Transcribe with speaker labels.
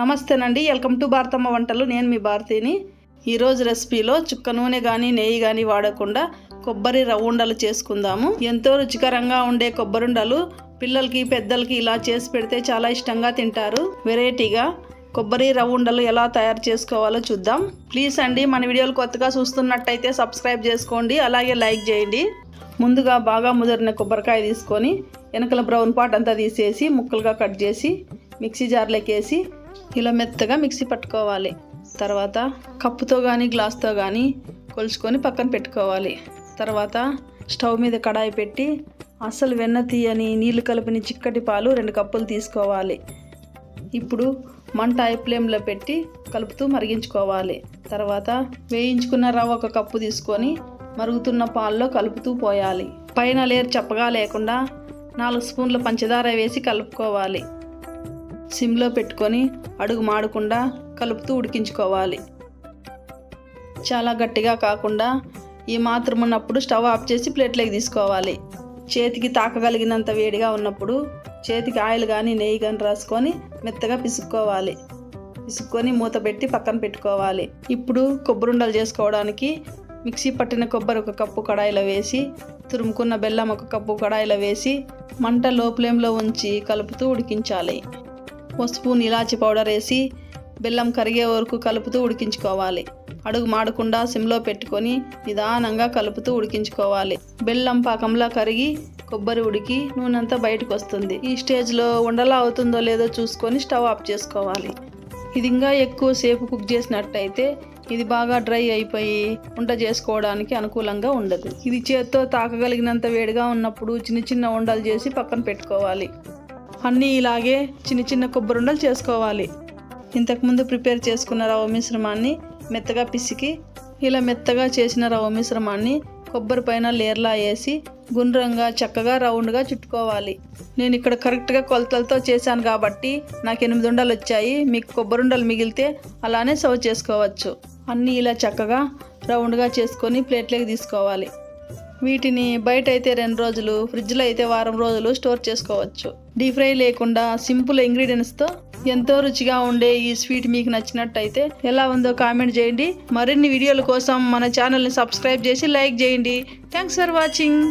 Speaker 1: నమస్తేనండి. Welcome to Bharatamma వంటలు. నేను మీ భారతిని. ఈరోజు రెసిపీలో చుక్క నూనె కానీ నెయ్యి కానీ వాడకుండా కొబ్బరి రవ్వుండలు చేసుకుందాము. ఎంతో రుచికరంగా ఉండే కొబ్బరుండలు పిల్లలకి పెద్దలకి ఇలా చేసి పెడితే చాలా ఇష్టంగా తింటారు. వెరైటీగా కొబ్బరి రవ్వుండలు ఎలా తయారు చేసుకోవాలో చూద్దాం. ప్లీజ్ అండి మన వీడియోలు కొత్తగా చూస్తున్నట్టయితే సబ్స్క్రైబ్ చేసుకోండి. అలాగే లైక్ చేయండి. ముందుగా బాగా ముదిరిన కొబ్బరికాయ తీసుకొని వెనకల బ్రౌన్ పార్ట్ అంతా తీసేసి ముక్కలుగా కట్ చేసి మిక్సీ జార్లోకి వేసి ఇలా మెత్తగా మిక్సీ పట్టుకోవాలి. తర్వాత కప్పుతో కానీ గ్లాస్తో కానీ కొలుచుకొని పక్కన పెట్టుకోవాలి. తర్వాత స్టవ్ మీద కడాయి పెట్టి అసలు వెన్న తీయని నీళ్ళు కలిపిన చిక్కటి పాలు రెండు కప్పులు తీసుకోవాలి. ఇప్పుడు మంట ఐ ఫ్లేమ్లో పెట్టి కలుపుతూ మరిగించుకోవాలి. తర్వాత వేయించుకున్న రవ్వ ఒక కప్పు తీసుకొని మరుగుతున్న పాల్లో కలుపుతూ పోయాలి. పైన లేరు చప్పగా లేకుండా నాలుగు స్పూన్ల పంచదార వేసి కలుపుకోవాలి. సిమ్లో పెట్టుకొని అడుగు మాడకుండా కలుపుతూ ఉడికించుకోవాలి. చాలా గట్టిగా కాకుండా ఈ మాత్రం ఉన్నప్పుడు స్టవ్ ఆఫ్ చేసి ప్లేట్లోకి తీసుకోవాలి. చేతికి తాకగలిగినంత వేడిగా ఉన్నప్పుడు చేతికి ఆయిల్ కానీ నెయ్యి కానీ రాసుకొని మెత్తగా పిసుక్కోవాలి. పిసుక్కొని మూత పెట్టి పక్కన పెట్టుకోవాలి. ఇప్పుడు కొబ్బరుండలు చేసుకోవడానికి మిక్సీ పట్టిన కొబ్బరి ఒక కప్పు కడాయిలో వేసి తురుముకున్న బెల్లం ఒక కప్పు కడాయిలో వేసి మంట లో ఫ్లేమ్లో ఉంచి కలుపుతూ ఉడికించాలి. ఓ స్పూన్ ఇలాచి పౌడర్ వేసి బెల్లం కరిగే వరకు కలుపుతూ ఉడికించుకోవాలి. అడుగు మాడకుండా సిమ్లో పెట్టుకొని నిదానంగా కలుపుతూ ఉడికించుకోవాలి. బెల్లం పాకంలా కరిగి కొబ్బరి ఉడికి నూనెంతా బయటకు వస్తుంది ఈ స్టేజ్లో ఉండలా అవుతుందో లేదో చూసుకొని స్టవ్ ఆఫ్ చేసుకోవాలి. ఇది ఇంకా ఎక్కువ సేపు కుక్ చేసినట్టయితే ఇది బాగా డ్రై అయిపోయి వంట చేసుకోవడానికి అనుకూలంగా ఉండదు. ఇది చేత్తో తాకగలిగినంత వేడిగా ఉన్నప్పుడు చిన్న చిన్న ఉండలు చేసి పక్కన పెట్టుకోవాలి. అన్నీ ఇలాగే చిన్న చిన్న కొబ్బరి ఉండలు చేసుకోవాలి ఇంతకుముందు ప్రిపేర్ చేసుకున్న రవ్వ మిశ్రమాన్ని మెత్తగా పిసికి ఇలా మెత్తగా చేసిన రవ్వ మిశ్రమాన్ని కొబ్బరి పైన లేర్లా వేసి గుండ్రంగా చక్కగా రౌండ్గా చుట్టుకోవాలి. నేను ఇక్కడ కరెక్ట్గా కొలతలతో చేశాను కాబట్టి నాకు ఎనిమిది ఉండలు వచ్చాయి. మీకు కొబ్బరి ఉండలు మిగిలితే అలానే సర్వ్ చేసుకోవచ్చు. అన్నీ ఇలా చక్కగా రౌండ్గా చేసుకొని ప్లేట్లోకి తీసుకోవాలి. వీటిని బయట అయితే రెండు రోజులు ఫ్రిడ్జ్లో అయితే వారం రోజులు స్టోర్ చేసుకోవచ్చు. డీప్ ఫ్రై లేకుండా సింపుల్ ఇంగ్రీడియంట్స్తో ఎంతో రుచిగా ఉండే ఈ స్వీట్ మీకు నచ్చినట్టయితే ఎలా ఉందో కామెంట్ చేయండి. మరిన్ని వీడియోల కోసం మన ఛానల్ని సబ్స్క్రైబ్ చేసి లైక్ చేయండి. Thanks for watching.